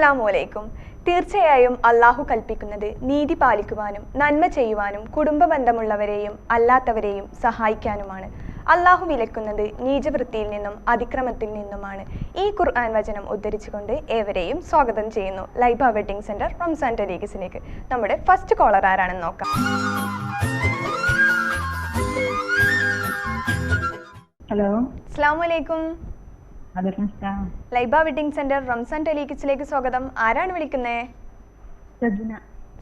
അസ്സലാമു തീർച്ചയായും അള്ളാഹു കൽപ്പിക്കുന്നത് നീതി പാലിക്കുവാനും നന്മ ചെയ്യുവാനും കുടുംബ ബന്ധമുള്ളവരെയും അല്ലാത്തവരെയും സഹായിക്കാനുമാണ്. അള്ളാഹു വിലക്കുന്നത് നീചവൃത്തിയിൽ നിന്നും അതിക്രമത്തിൽ നിന്നുമാണ്. ഈ ഖുർആൻ വചനം ഉദ്ധരിച്ചുകൊണ്ട് ഏവരെയും സ്വാഗതം ചെയ്യുന്നു. ലൈബ വെഡിങ് സെന്റർ റംസാൻ ടെലീഗസിലേക്ക്. നമ്മുടെ ഫസ്റ്റ് കോളർ ആരാണെന്ന് നോക്കാം. ഹലോ. അസ്സാം വലൈക്കും ലൈബ വെഡിങ് സെന്റർ റംസാൻ ടെലീഗസിലേക്ക് സ്വാഗതം. ആരാണ് വിളിക്കുന്നേ?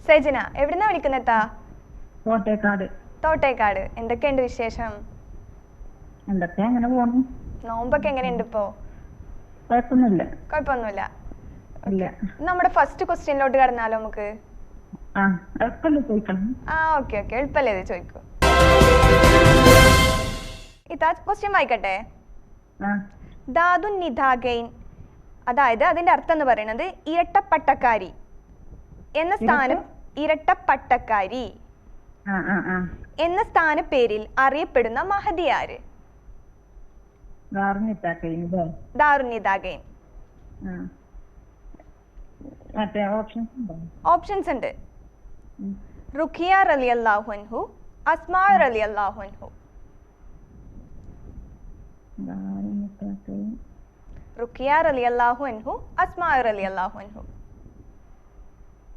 സജന. എവിടുന്നാ വിളിക്കുന്നേത്താ കോട്ടയക്കാട് തോട്ടേക്കാട്. എന്തൊക്കെയുണ്ട് വിശേഷം? എന്തൊക്കെ അങ്ങനെ പോണു. നോമ്പൊക്കെ എങ്ങനെയുണ്ട് ഇപ്പോ? കുഴപ്പമൊന്നുമില്ല കുഴപ്പമൊന്നുമില്ല നമ്മുടെ ഫസ്റ്റ് ക്വസ്റ്റ്യനിലോട്ട് കടന്നാലോ നമുക്ക്? ആ ഓക്കെ ഓക്കെ. എളുപ്പല്ലേ ഇത് ചോദിക്കൂ. ഇതാ ക്വസ്റ്റ്യൻ വായിക്കട്ടെ? ധാതു നിധാഗൈൻ. അതായത് അതിന്റെ അർത്ഥം എന്ന് പറയുന്നത് ഇരട്ടപ്പട്ടക്കാരി. എന്ന സ്ഥാനം ഇരട്ടപ്പട്ടക്കാരി. എന്ന എന്ന സ്ഥാനപ്പേരിൽ അറിയപ്പെടുന്ന മഹതിയാര് ആര്? ഓപ്ഷൻസ് ഉണ്ട്. റുഖിയ റലി അൻഹു അസ്മാ റലി അൻഹു. റുഖിയ റലി അൻഹു അസ്മാ റലി അൻഹു.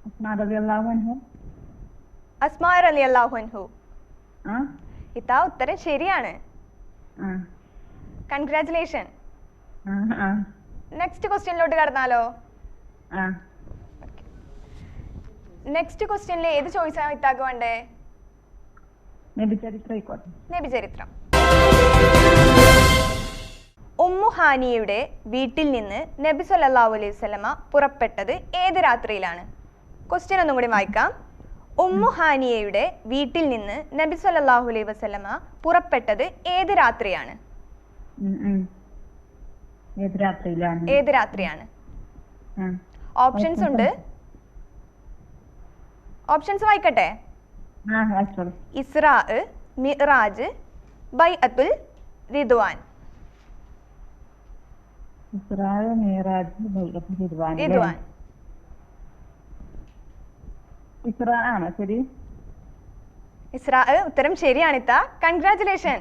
അസ്മാദല്ലാഹു അസ്മാ റലി അൻഹു. ഇതാ ഉത്തരം ശരിയാണ്. കൺഗ്രാറ്റുലേഷൻ നെക്സ്റ്റ് ക്വസ്റ്റ്യനിലോട്ട് കടന്നാലോ? ആ. നെക്സ്റ്റ് ക്വസ്റ്റ്യനിൽ ഏത് ചോയ്സാ ഇത്താക്ക് വേണ്ടേ? നബി ഉമ്മു ഹാനിയയുടെ വീട്ടിൽ നിന്ന് നബി സല്ലല്ലാഹു അലൈഹി വസല്ലമ പുറപ്പെട്ടത് ഏത് രാത്രിയിലാണ്? ക്വസ്റ്റ്യൻ ഒന്നും കൂടി വായിക്കാം. ഉമ്മു ഹാനിയയുടെ വീട്ടിൽ നിന്ന് നബി സല്ലല്ലാഹു അലൈഹി വസല്ലമ പുറപ്പെട്ടത് ഏത് രാത്രിയാണ്. ഏത് രാത്രിയാണ്? ഓപ്ഷൻസ് ഉണ്ട്. ഓപ്ഷൻസ് വായിക്കട്ടെ. ഇസ്രാ മിറാജ് ബൈ അത്തുൽ റിദ്വാൻ. ഇസ്രായ ശരിയാണ് ബൈഅത്ത് കൺഗ്രാചുലേഷൻ അല്ലേ? റിദ്വാൻ ഇസ്രാ ആണോ? ശരി. ഇസ്രാ ഉത്തരം ശരിയാണിത്ത congratulation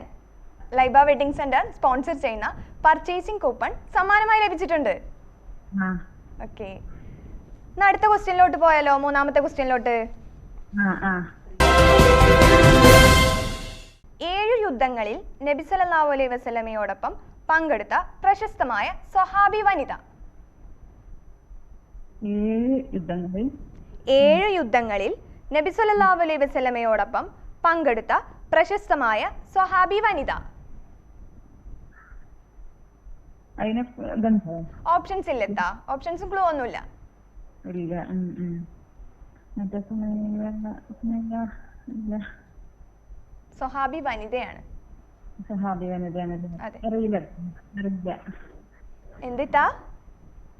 Laiba wedding centre sponsor ചെയ്യുന്ന പർച്ചേസിംഗ് കൂപ്പൺ സമ്മാനമായി ലഭിച്ചിട്ടുണ്ട്. ഓക്കെ. അടുത്ത ക്വസ്റ്റ്യനിലോട്ട് പോയാലോ? മൂന്നാമത്തെ ക്വസ്റ്റ്യനിലോട്ട്. ഏഴു യുദ്ധങ്ങളിൽ നബി സല്ലല്ലാഹു അലൈഹി വസല്ലമയോടൊപ്പം പങ്കെടുത്ത പ്രശസ്തമായ സ്വഹാബി വനിത. ഏഴ് യുദ്ധങ്ങളിൽ ഏഴു യുദ്ധങ്ങളിൽ നബി സല്ലല്ലാഹു അലൈഹി വസല്ലമയോടൊപ്പം പങ്കെടുത്ത പ്രശസ്തമായ സ്വഹാബി വനിത. ഓപ്ഷൻസ് ഇല്ലെത്താ. ഓപ്ഷൻസും ക്ലൂ ഒന്നുമില്ല. ഇല്ല സ്വഹാബി വനിതയാണ്. എന്തിത്താ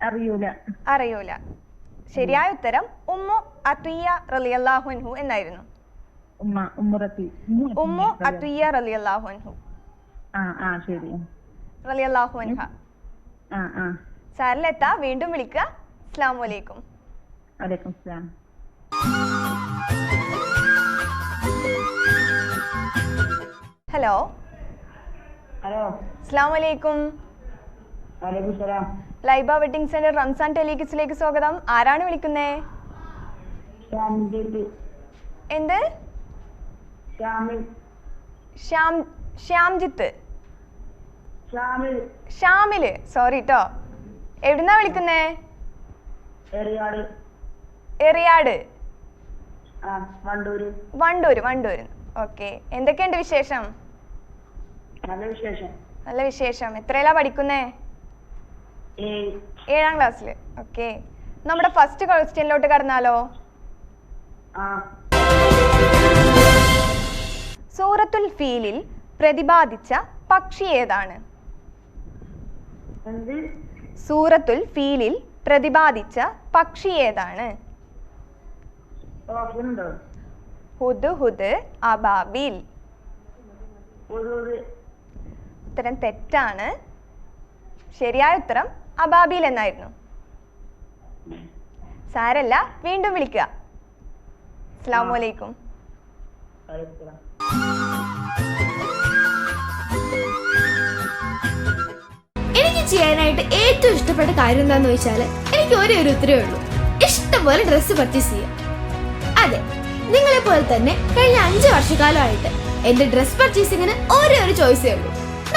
അറിയൂല. അറിയൂല. ശരിയായ ഉത്തരം ഉമ്മു അത്വിയ റളിയല്ലാഹു അൻഹു എന്നായിരുന്നു. ഉമ്മ അത്വിയ റളിയല്ലാഹു അൻഹു. സാറിലെത്താ? വീണ്ടും വിളിക്കുക അലൈക്കും. വലൈക്കും ഹലോ? ഹലോ. അലൈക്കും വലൈക്കും ലൈബ വെഡിങ് സെന്റർ റംസാൻ ടെലികിസിലേക്ക് സ്വാഗതം. ആരാണ് വിളിക്കുന്നേ? എന്ത്? ശ്യാം ശ്യാംജിത്ത്. ശ്യാമിൽ സോറി ട്ടോ. എവിടുന്നാ വിളിക്കുന്നേ? എറിയാട്. വണ്ടൂര്. വണ്ടൂര് ഓക്കെ എന്തൊക്കെയുണ്ട് വിശേഷം? നല്ല വിശേഷം. നല്ല വിശേഷം. എത്രയിലാ പഠിക്കുന്നേ? ഏഴാം ക്ലാസ്സിൽ ഓക്കെ. നമ്മുടെ ഫസ്റ്റ് ക്വസ്റ്റ്യനിലോട്ട് കടന്നാലോ? സൂറത്തുൽ ഫീലിൽ പ്രതിപാദിച്ച പക്ഷി ഏതാണ്? സൂറത്തുൽ ഫീലിൽ പ്രതിപാദിച്ച പക്ഷി ഏതാണ്? ഹുദ്. ഹുദ് അബാബിൽ ഉത്തരം തെറ്റാണ്. ശരിയായ ഉത്തരം അബാബിൽ എന്നായിരുന്നു. സാരല്ല വീണ്ടും വിളിക്കുക. അസ്സാം എനിക്ക് ചെയ്യാനായിട്ട് ഏറ്റവും ഇഷ്ടപ്പെട്ട കാര്യം എന്താന്ന് വെച്ചാൽ എനിക്ക് ഒരേ ഒരു ഉത്തരവേ ഉള്ളൂ. ഇഷ്ടംപോലെ ഡ്രസ്സ് പർച്ചേസ് ചെയ്യാം. അതെ നിങ്ങളെ പോലെ തന്നെ കഴിഞ്ഞ അഞ്ച് വർഷക്കാലമായിട്ട് എന്റെ ഡ്രസ് പർച്ചേസിങ്ങിന് ഒരേ ഒരു ചോയ്സേ ഉള്ളൂ.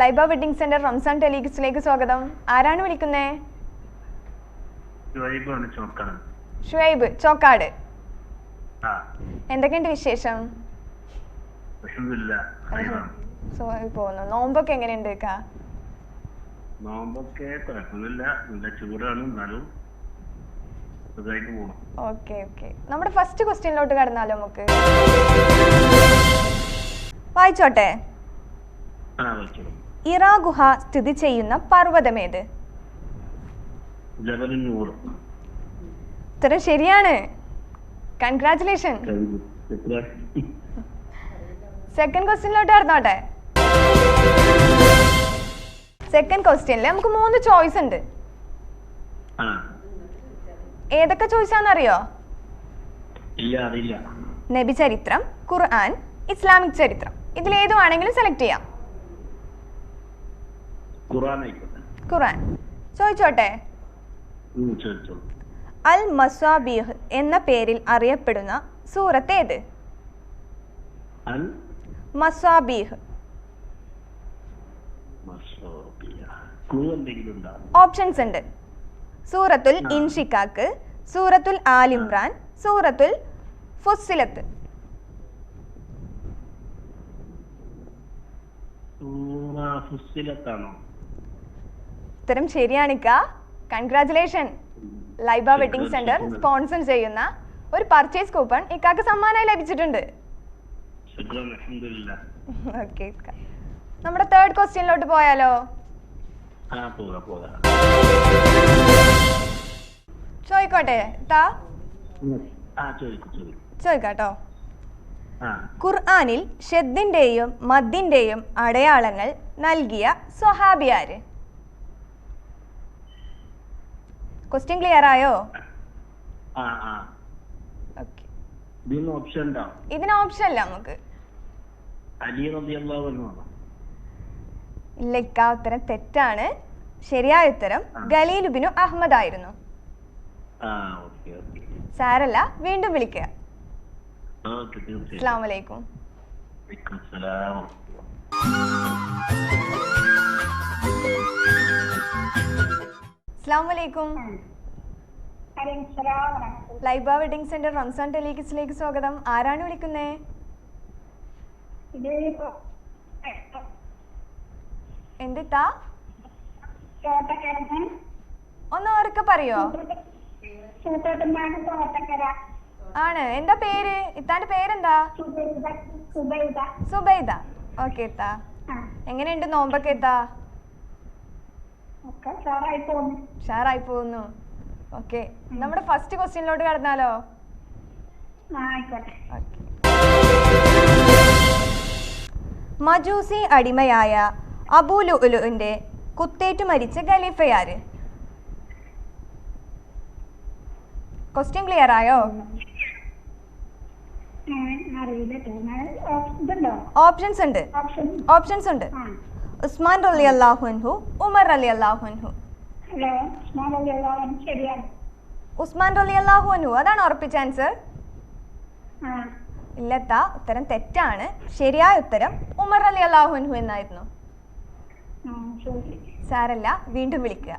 ലൈബ വെഡിങ് സെന്റർ റംസാൻ ടെലിഗിസിലേക്ക് സ്വാഗതം. ആരാണ് വിളിക്കുന്നേ? ഷുവൈബ് ചോക്കാട്. എന്തൊക്കെയുണ്ട് വിശേഷം? പോകുന്നു നോമ്പൊക്കെ എങ്ങനെയുണ്ട് നോമ്പൊക്കെ കുഴപ്പമൊന്നുമില്ല. നല്ല ചൂടാണ് എന്നാലും ഓക്കെ ഓക്കെ. നമ്മുടെ ഫസ്റ്റ് ക്വസ്റ്റ്യനിലോട്ട് കടന്നാലോ നമുക്ക്? വായിച്ചോട്ടെ. ഇറാ ഗുഹ സ്ഥിതി ചെയ്യുന്ന പർവതമേത്? ഇത്ര ഉത്തരം ശരിയാണ്. കൺഗ്രാറ്റുലേഷൻ സെക്കൻഡ് ക്വസ്റ്റ്യനിലോട്ട് കടന്നോട്ടെ സെക്കൻഡ് ക്വസ്റ്റ്യനിൽ നമുക്ക് മൂന്ന് ചോയ്സ് ഉണ്ട്. ഏതൊക്കെ ചോയ്സ് ആണെന്നറിയോ? നബി ചരിത്രം ഖുർആൻ ഇസ്ലാമിക് ചരിത്രം. ഇതിൽ ഏത് വേണമെങ്കിലും സെലക്ട് ചെയ്യാം ഖുറാൻ ചോദിച്ചോട്ടെ? അൽ മസ്വാബിഹ് എന്ന പേരിൽ അറിയപ്പെടുന്ന സൂറത്ത് ഏത്? ഓപ്ഷൻസ് ഉണ്ട്? സൂറത്തുൽ ഇൻഷിക്കാക്ക് സൂറത്തുൽ ആലിംറാൻ സൂറത്തുൽ ഫുസ്സിലത്ത്. ഫുസ്സിലത്താണോ? ഉത്തരം ശരിയാണിക്ക. Congratulation Laiba wedding centre sponsor ചെയ്യുന്ന ഒരു പർച്ചേസ് കൂപ്പൺ ഇക്കാക്ക് സമ്മാനമായി ലഭിച്ചിട്ടുണ്ട്. ഓക്കെ നമ്മുടെ തേർഡ് ക്വസ്റ്റ്യനിലോട്ട് പോയാലോ? ചോദിക്കോട്ടെ താ. ചോദിക്കാട്ടോ ഖുർആനിൽ ഷെദ്ദിന്റെയും മദ്ദിന്റെയും അടയാളങ്ങൾ നൽകിയ സ്വഹാബിയാര് ക്വസ്റ്റ്യൻ ക്ലിയർ ആയോ? ഇതിന് ഓപ്ഷൻ അല്ല നമുക്ക്. ഇല്ല ഇക്ക ഉത്തരം തെറ്റാണ്. ശരിയായ ഉത്തരം ഗലീലുബിനു അഹമ്മദ് ആയിരുന്നു. സാരല്ല വീണ്ടും വിളിക്കുക അസ്സാം വലൈക്കും ലൈബ വെഡിങ് സെന്റർ റംസാൻ ടെലിഗിസിലേക്ക് സ്വാഗതം. ആരാണ് വിളിക്കുന്നേ? എന്തിത്താ ഒന്ന് ഓർക്കെ പറയോ? ആണ്. എന്താ പേര്? ഇത്താന്റെ പേരെന്താ? സുബൈദ. ഓക്കെ ഇത്താ. എങ്ങനെയുണ്ട് നോമ്പൊക്കെ എത്താ ഉഷാറായി പോകുന്നു ഓക്കെ. നമ്മുടെ ഫസ്റ്റ് ക്വസ്റ്റ്യനിലോട്ട് കടന്നാലോ? മജൂസി അടിമയായ അബൂലുലുവിന്റെ കുത്തേറ്റു മരിച്ച ഖലീഫയാര് ക്വസ്റ്റ്യൻ ക്ലിയർ ആയോ? ഓപ്ഷൻസ് ഉണ്ട്. ഓപ്ഷൻസ് ഉണ്ട്. ഉസ്മാൻ റലി അള്ളാഹുൻഹു ഉമർ അലി അള്ളാഹുൻഹു ഉസ്മാൻ റലി അള്ളാഹു അനു അതാണ് ഉറപ്പിച്ച ആൻസർ ഇല്ലത്ത ഉത്തരം തെറ്റാണ്. ശരിയായ ഉത്തരം ഉമർ അലി അള്ളാഹു അൻഹു എന്നായിരുന്നു. സാരല്ല വീണ്ടും വിളിക്കുക.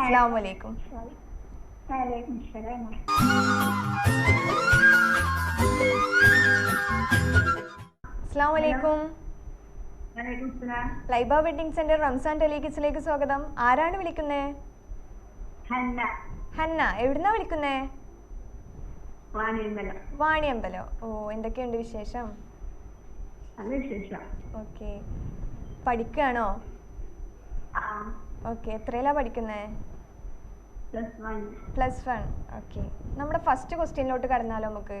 അസ്സാം വലൈക്കും സലാം ലൈബ വെഡിങ് സെന്റർ റംസാൻ ടെലികിസിലേക്ക് സ്വാഗതം. ആരാണ് വിളിക്കുന്നേ? ഹന്ന. എവിടുന്നാ വിളിക്കുന്നേ? വാണിയമ്പല. ഓ എന്തൊക്കെയുണ്ട് വിശേഷം? ഓക്കെ. പഠിക്കുകയാണോ ഓക്കെ എത്രയിലാ പഠിക്കുന്നേ? Plus one. ഓക്കെ. നമ്മുടെ ഫസ്റ്റ് ക്വസ്റ്റ്യനിലോട്ട് കടന്നാലോ നമുക്ക്?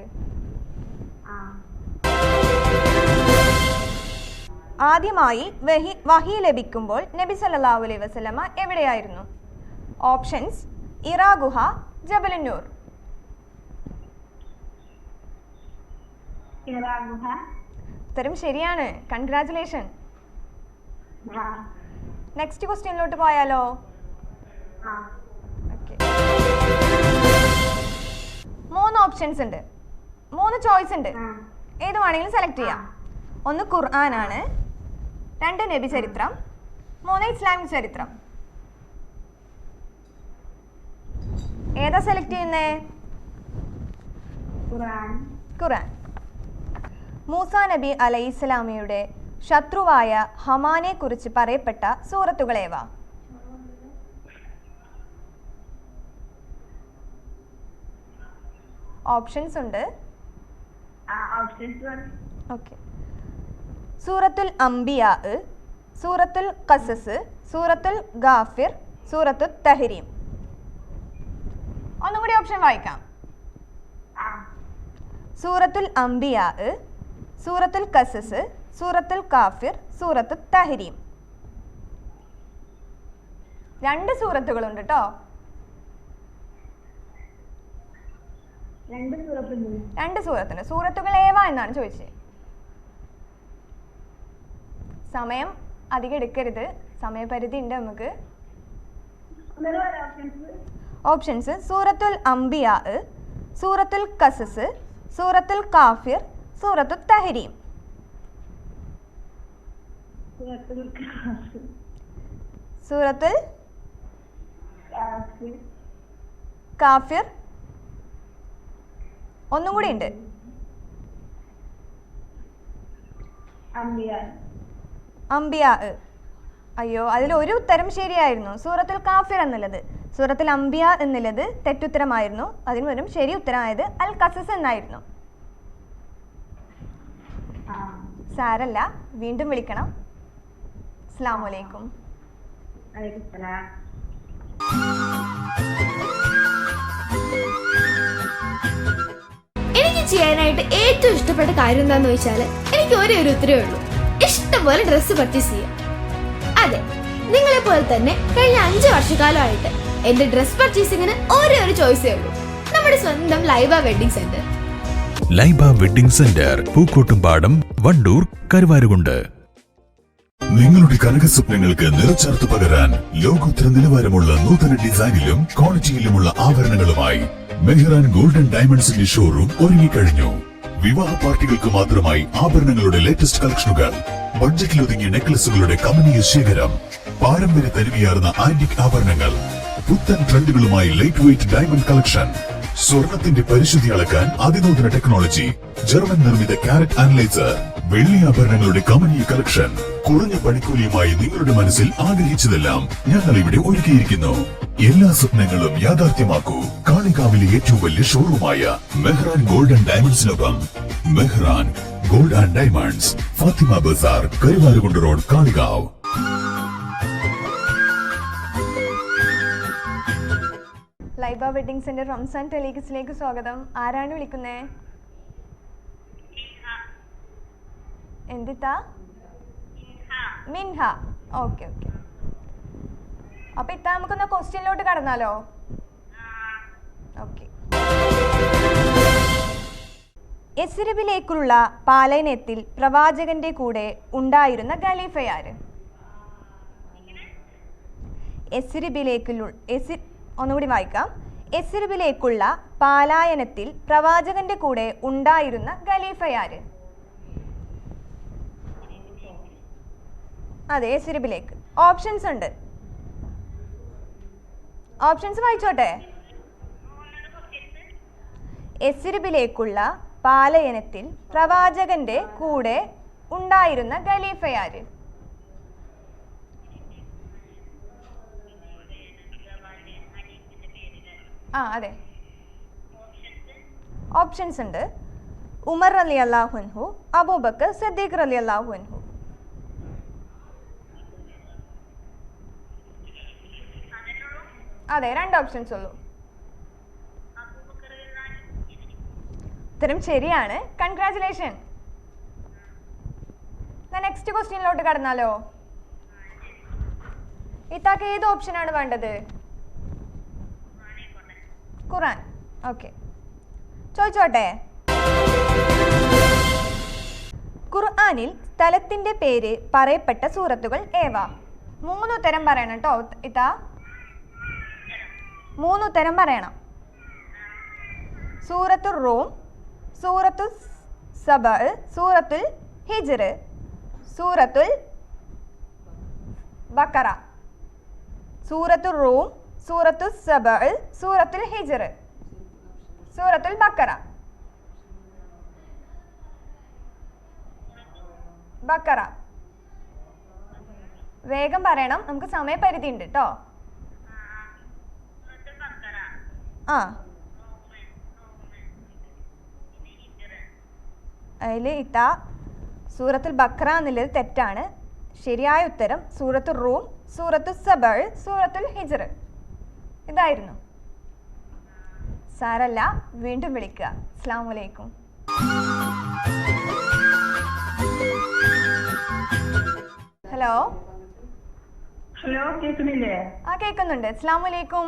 ആദ്യമായി വഹി വഹി ലഭിക്കുമ്പോൾ നബി സല്ലല്ലാഹു അലൈഹി വസല്ലമ എവിടെയായിരുന്നു? ഓപ്ഷൻസ് ഇറാ ഗുഹ ജബലുന്നൂർ. ഉത്തരം ശരിയാണ്. കൺഗ്രാചുലേഷൻ നെക്സ്റ്റ് ക്വസ്റ്റ്യനിലോട്ട് പോയാലോ? മൂന്ന് ഓപ്ഷൻസ് ഉണ്ട്. മൂന്ന് ചോയ്സ് ഉണ്ട്. ഏത് വേണമെങ്കിലും സെലക്ട് ചെയ്യാം. ഒന്ന് ഖുർആനാണ്. രണ്ട് നബി ചരിത്രം. മൂന്ന് ഇസ്ലാമിക് ചരിത്രം. ഏതാ സെലക്ട് ചെയ്യുന്നേ? ഖുർആൻ. ഖുർആൻ. മൂസ നബി അലൈഹി ഇസ്ലാമിയുടെ ശത്രുവായ ഹമാനെ കുറിച്ച് പറയപ്പെട്ട സൂറത്തുകളേവ ഓപ്ഷൻസ് ഉണ്ട്. ഓക്കെ സൂറത്തുൽ അംബിയാ സൂറത്തുൽ കസസ് സൂറത്തുൽ ഗാഫിർ സൂറത്തുൽ തഹരീം. ഒന്നും കൂടി ഓപ്ഷൻ വായിക്കാം. സൂറത്തുൽ അംബിയാ സൂറത്തുൽ കസസ് സൂറത്തുൽ കാഫിർ സൂറത്തുൽ തഹരീം. രണ്ട് സൂറത്തുകളുണ്ട് കേട്ടോ രണ്ട് സൂറത്തുണ്ട്. സൂറത്തുകൾ ഏവ എന്നാണ് ചോദിച്ചത് സമയം അധികം എടുക്കരുത്. സമയപരിധി ഉണ്ട് നമുക്ക്. ഓപ്ഷൻസ് സൂറത്തുൽ അംബിയാ സൂറത്തുൽ കസസ് സൂറത്തുൽ കാഫിർ സൂറത്തുൽ തഹരീം. സൂറത്തുൽ കാഫിർ ഒന്നും കൂടി ഉണ്ട്. അംബിയ അയ്യോ അതിൽ ഒരു ഉത്തരം ശരിയായിരുന്നു. സൂറത്തിൽ കാഫിർ എന്നുള്ളത്. സൂറത്തിൽ അംബിയ എന്നുള്ളത് തെറ്റുത്തരമായിരുന്നു. അതിന് പകരം ശരി ഉത്തരമായത് അൽ കസസ് എന്നായിരുന്നു. സാരല്ല വീണ്ടും വിളിക്കണം. അസ്സാം വലൈക്കും ചെയ്യാനായിട്ട് ഏറ്റവും ഇഷ്ടപ്പെട്ട കാര്യം എന്താന്ന് വെച്ചാൽ എനിക്ക് ഒരേ ഒരു ഉത്തരവേ ഉള്ളൂ. ഇഷ്ടംപോലെ ഡ്രസ്സ് പർച്ചേസ് ചെയ്യാം. അതെ നിങ്ങളെ പോലെ തന്നെ കഴിഞ്ഞ അഞ്ച് വർഷക്കാലമായിട്ട് എന്റെ ഡ്രസ് പർച്ചേസിങ്ങിന് ഒരേ ഒരു ചോയ്സേ ഉള്ളൂ. നമ്മുടെ സ്വന്തം Laiba wedding centre. Laiba wedding centre Pookkottumpadam Wandoor Karuvarakundu. നിങ്ങളുടെ കനക സ്വപ്നങ്ങൾക്ക് നിറച്ചേർത്ത് പകരാൻ ലോകോത്തര നിലവാരമുള്ള നൂതന ഡിസൈനിലും ക്വാളിറ്റിയിലുമുള്ള ആഭരണങ്ങളുമായി മെഹ്റാൻ ഗോൾഡൻ ഡയമണ്ട്സിന്റെ ഷോറൂം ഒരുങ്ങിക്കഴിഞ്ഞു. വിവാഹ പാർട്ടികൾക്ക് മാത്രമായി ആഭരണങ്ങളുടെ ലേറ്റസ്റ്റ് കളക്ഷനുകൾ ബഡ്ജറ്റിൽ ഒതുങ്ങിയ നെക്ലസുകളുടെ കമനീയ ശേഖരം പാരമ്പര്യ തനിവിയാർന്ന ആന്റിക് ആഭരണങ്ങൾ പുത്തൻ ട്രെൻഡുകളുമായി ലൈറ്റ് വെയിറ്റ് ഡയമണ്ട് കളക്ഷൻ സ്വർണത്തിന്റെ പരിശുദ്ധി അളക്കാൻ അതിനൂതന ടെക്നോളജി ജർമ്മൻ നിർമ്മിത കാരറ്റ് അനലൈസർ വെള്ളി ആഭരണങ്ങളുടെ കമനീയ കളക്ഷൻ കുറഞ്ഞ പണിക്കൂലിയുമായി നിങ്ങളുടെ മനസ്സിൽ ആഗ്രഹിച്ചതെല്ലാം ഞങ്ങൾ ഇവിടെ ഒരുക്കിയിരിക്കുന്നു. എല്ലാ സ്വപ്നങ്ങളും യാഥാർത്ഥ്യമാക്കൂ. കാളികാവിലെ ഏറ്റവും വലിയ ഷോറൂമായ Mehran gold and ഡയമണ്ട്സിനൊപ്പം Mehran gold and diamonds Fathima Bazar Karuvarakundu road Kalikavu. Laiba wedding centre Ramzan ടെലിഗസിലേക്ക് സ്വാഗതം. ആരാണ് വിളിക്കുന്നേ? എന്തിത്താ? മിൻഹ. Okay okay. അപ്പൊ ഇത്ത നമുക്കൊന്ന് ക്വസ്റ്റ്യനിലോട്ട് കടന്നാലോ? ഓക്കെ. എസ്രബിലേക്കുള്ള പാലയനത്തിൽ പ്രവാചകന്റെ കൂടെ ഉണ്ടായിരുന്ന ഖലീഫയാര്? ഒന്നുകൂടി വായിക്കാം. എസിരിബിലേക്കുള്ള പാലായനത്തിൽ പ്രവാചകന്റെ കൂടെ ഉണ്ടായിരുന്ന ഖലീഫയാര്? അതെ എസിരിബിലേക്ക്. ഓപ്ഷൻസ് ഉണ്ട്. ഓപ്ഷൻസ് വായിച്ചോട്ടെ. എസിരിബിലേക്കുള്ള പാലയനത്തിൽ പ്രവാചകന്റെ കൂടെ ഉണ്ടായിരുന്ന ഖലീഫയാര്. ആ അതെ. ഓപ്ഷൻസ് ഉണ്ട്. ഉമർ അലി അള്ളാഹുൻഹു അബൂബക്കർ സദ്ദീഖ് അലി അള്ളാഹുൻഹു അതെ രണ്ട് ഓപ്ഷൻസ് ഉള്ളൂ. ഉത്തരം ശരിയാണ്. കൺഗ്രാചുലേഷൻ നെക്സ്റ്റ് ക്വസ്റ്റ്യനിലോട്ട് കടന്നാലോ? ഇത്താക്ക് ഏത് ഓപ്ഷനാണ് വേണ്ടത്? ഖുറാൻ ഓക്കെ ചോദിച്ചോട്ടെ. ഖുർആാനിൽ സ്ഥലത്തിന്റെ പേര് പറയപ്പെട്ട സൂറത്തുകൾ ഏവ? മൂന്ന് ഉത്തരം പറയണം കേട്ടോ ഇത്താ. മൂന്ന് ഉത്തരം പറയണം. സൂറത്തു റൂം സൂറത്തു സബ സൂറത്തുൽ ഹിജ്ർ സൂറത്തുൽ ബക്കറ. സൂറത്തു റൂം സൂറത്തു സബ സൂറത്തുൽ ഹിജ്ർ സൂറത്തുൽ ബക്കറ. ബക്കറ. വേഗം പറയണം നമുക്ക് സമയപരിധി ഉണ്ട് കേട്ടോ ആ. അതിൽ ഇട്ട സൂറത്തുൽ ബക്ര എന്നുള്ളത് തെറ്റാണ്. ശരിയായ ഉത്തരം സൂറത്തുൽ റൂം സൂറത്തുൽ സബൾ സൂറത്തുൽ ഹിജർ. ഇതായിരുന്നു. സാരല്ല വീണ്ടും വിളിക്കുക. അസ്സാം വലൈക്കും ഹലോ? ഹലോ കേൾക്കുന്നില്ലേ ആ കേൾക്കുന്നുണ്ട് അസ്സാം വലൈക്കും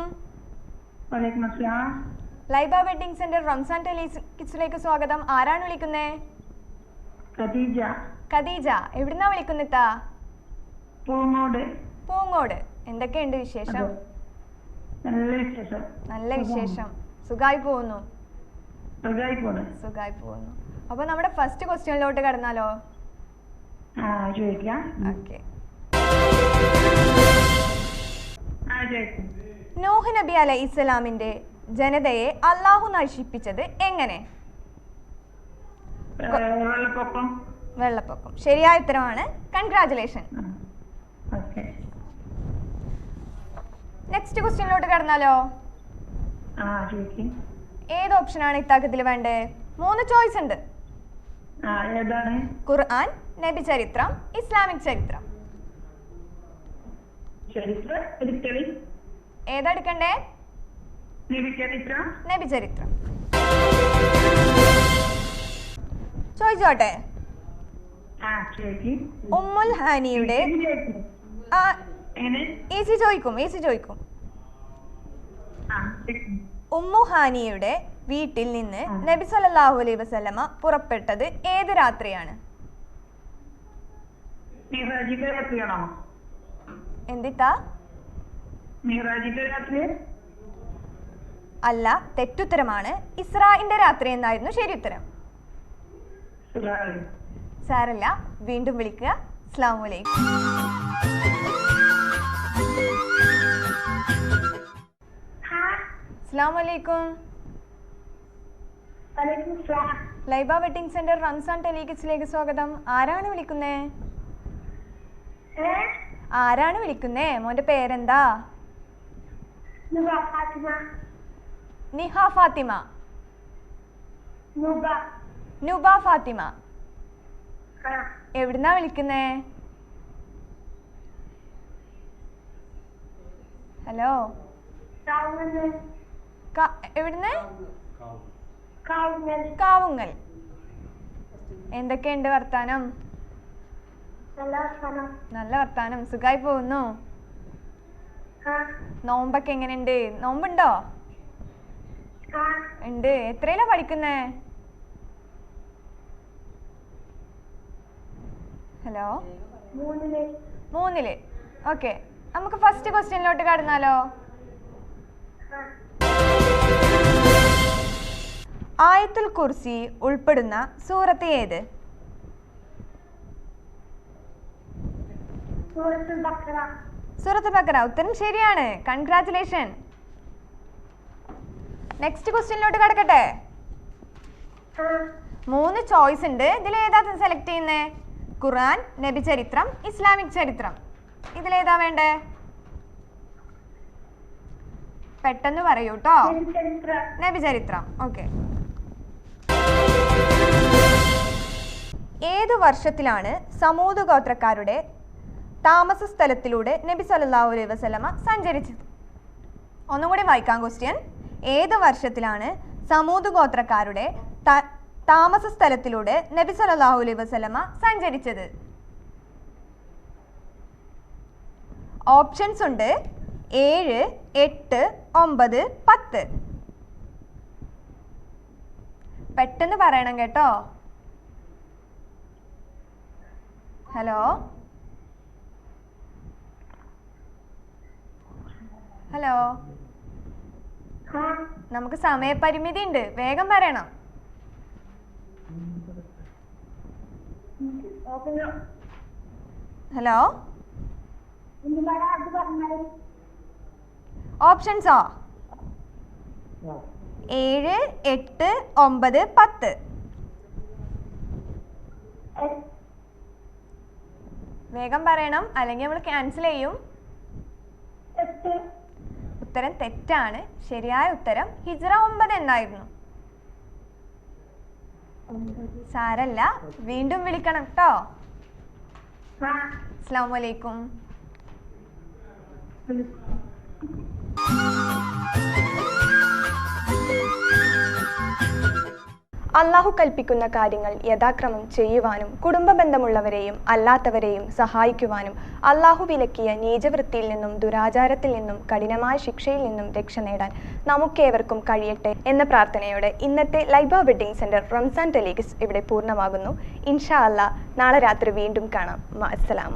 ലൈബ വെഡിങ് സെന്റർ റംസാൻ ടെലിസിലേക്ക് സ്വാഗതം. ആരാണ് വിളിക്കുന്നേ? ഖദീജ. ഖദീജ എവിടുന്നാ വിളിക്കുന്നിത്താ പൂങ്ങോട്. പൂങ്ങോട്. എന്തൊക്കെയുണ്ട് വിശേഷം? നല്ല വിശേഷം. നല്ല വിശേഷം. സുഖായി പോകുന്നു. സുഖായി പോകുന്നു. അപ്പൊ നമ്മുടെ ഫസ്റ്റ് ക്വസ്റ്റ്യനിലോട്ട് കടന്നാലോ? ചോദിക്കാം. ഓക്കെ. നോഹ് നബി അലൈഹി ഇസ്ലാമിന്റെ ജനതയെ അള്ളാഹു നശിപ്പിച്ചത് എങ്ങനെ? വെള്ളപ്പൊക്കം? ശരിയായ ഉത്തരമാണ് കൺഗ്രാചുലേഷൻ നെക്സ്റ്റ് ക്വസ്റ്റ്യനിലോട്ട് കടന്നാലോ? ഏത് ഓപ്ഷനാണ് ഇത്താക്കത്തിൽ വേണ്ടേ മൂന്ന് ചോയ്സ് ഉണ്ട്. ഖുർആൻ നബി ചരിത്രം ഇസ്ലാമിക് ചരിത്രം. ഏതെടുക്കണ്ടേ നബി ചരിത്രം നബി ചരിത്രം ചോദിച്ചോട്ടെ ഉമ്മുൽ ഹാനിയുടെ ഈസി ചോദിക്കും. ഈസി ചോദിക്കും ഉമ്മു ഹാനിയുടെ വീട്ടിൽ നിന്ന് നബി സല്ലല്ലാഹു അലൈഹി വസല്ലമ പുറപ്പെട്ടത് ഏത് രാത്രിയാണ്? മിറാജിന്റെ രാത്രിയാണോ എന്തിത്താ മിറാജിന്റെ രാത്രി അല്ല തെറ്റുത്തരമാണ്. ഇസ്രായിന്റെ രാത്രി എന്നായിരുന്നു ശരി ഉത്തരം സാരല്ല വീണ്ടും വിളിക്കുക. അസ്ലാമലൈക്കും വലൈക്കും വലൈക്കും ലൈബ വെഡിങ് സെന്റർ റംസാൻ ടെലികിച്ചിലേക്ക് സ്വാഗതം. ആരാണ് വിളിക്കുന്നേ? ആരാണ് വിളിക്കുന്നേ? മോന്റെ പേരെന്താ? Fathima Niha Fathima Nuba. Nuba Fathima എവിടുന്നാ വിളിക്കുന്നേ? ഹലോ? എവിടുന്ന്? കാവുങ്ങൽ. എന്തൊക്കെയുണ്ട് വർത്താനം. നല്ല വർത്താനം. സുഖായി പോകുന്നു? നോമ്പൊക്കെ എങ്ങനെയുണ്ട്? നോമ്പുണ്ടോ? ഉണ്ട്. എത്രയിലാ പഠിക്കുന്നേ? ഹലോ? മൂന്നിൽ. ഓക്കെ. നമുക്ക് ഫസ്റ്റ് ക്വസ്റ്റ്യനിലോട്ട് കടന്നാലോ? ആയത്തുൽ കുർസി ഉൾപ്പെടുന്ന സൂറത്ത് ഏത്? സൂറത്ത് ബക്കറ ഉത്തരം ശരിയാണ്. കൺഗ്രാറ്റുലേഷൻ നെക്സ്റ്റ് ക്വസ്റ്റ്യനിലോട്ട് കടക്കട്ടെ. മൂന്ന് ചോയ്സ് ഉണ്ട്. ഇതിൽ ഏതാ സെലക്ട് ചെയ്യുന്നേ? ഖുർആൻ നബി ചരിത്രം ഇസ്ലാമിക് ചരിത്രം. ഇതിലേതാ വേണ്ടേ? പെട്ടെന്ന് പറയൂ കേട്ടോ നബി ചരിത്രം. ഓക്കെ ഏത് വർഷത്തിലാണ് സമൂത് ഗോത്രക്കാരുടെ താമസ സ്ഥലത്തിലൂടെ നബി സല്ലല്ലാഹു അലൈഹി വസല്ലമ സഞ്ചരിച്ചത്. ഒന്നും കൂടി വായിക്കാം ക്വസ്റ്റ്യൻ ഏത് വർഷത്തിലാണ് സമൂത് ഗോത്രക്കാരുടെ താമസ സ്ഥലത്തിലൂടെ നബി സല്ലല്ലാഹു അലൈഹി വസല്ലമ സഞ്ചരിച്ചത്? ഓപ്ഷൻസ് ഉണ്ട്. ഏഴ് എട്ട് ഒമ്പത് പത്ത്. പെട്ടെന്ന് പറയണം കേട്ടോ. ഹലോ ഹലോ നമുക്ക് സമയപരിമിതി ഉണ്ട് വേഗം പറയണം. ഹലോ ഓപ്ഷൻസോ ഏഴ് എട്ട് ഒമ്പത് പത്ത്. വേഗം പറയണം. അല്ലെങ്കിൽ നമ്മൾ ക്യാൻസൽ ചെയ്യും. ഉത്തരം തെറ്റാണ്. ശരിയായ ഉത്തരം ഹിജ്റ ഒമ്പത് എന്നായിരുന്നു. സാരല്ല വീണ്ടും വിളിക്കണം കേട്ടോ അസ്സാം വലൈക്കും അള്ളാഹു കൽപ്പിക്കുന്ന കാര്യങ്ങൾ യഥാക്രമം ചെയ്യുവാനും കുടുംബ ബന്ധമുള്ളവരെയും അല്ലാത്തവരെയും സഹായിക്കുവാനും അള്ളാഹു വിലക്കിയ നീചവൃത്തിയിൽ നിന്നും ദുരാചാരത്തിൽ നിന്നും കഠിനമായ ശിക്ഷയിൽ നിന്നും രക്ഷ നേടാൻ നമുക്കേവർക്കും കഴിയട്ടെ എന്ന പ്രാർത്ഥനയോടെ ഇന്നത്തെ ലൈബ വെഡ്ഡിംഗ് സെന്റർ റംസാൻ ടെലിഗസ് ഇവിടെ പൂർണമാകുന്നു. ഇൻഷാ അല്ലാ നാളെ രാത്രി വീണ്ടും കാണാം. അസ്സലാമ.